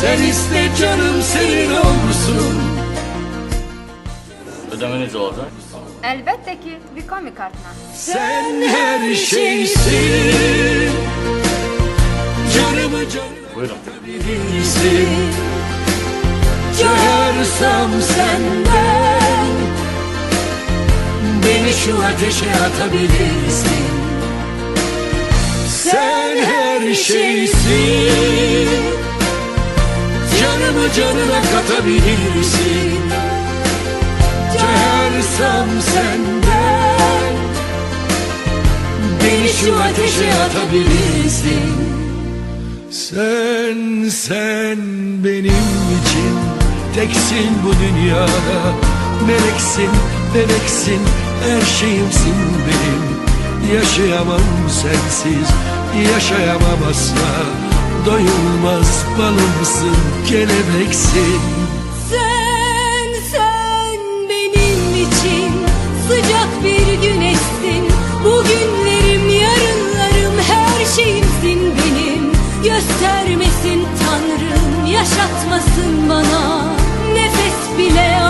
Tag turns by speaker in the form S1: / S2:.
S1: Sen iste canım senin olsun
S2: Ödemeniz olacak.
S3: Elbette ki bir komik kartına.
S1: Sen her şeysin Canımı canım
S2: Buyurun.
S1: bilirsin Çağırsam senden Beni şu ateşe atabilirsin Sen her şeysin Canına katabilirsin. Çağırsam senden Beni şu ateşe atabilirsin. Sen, sen benim için Teksin bu dünyada. Meleksin, meleksin Her şeyimsin benim. Yaşayamam sensiz Yaşayamam asla Doyulmaz balımsın Kelebeksin.
S4: Sen, sen benim için sıcak bir güneşsin. Bugünlerim, yarınlarım, her şeyimsin benim. Göstermesin Tanrım, yaşatmasın bana. Nefes bile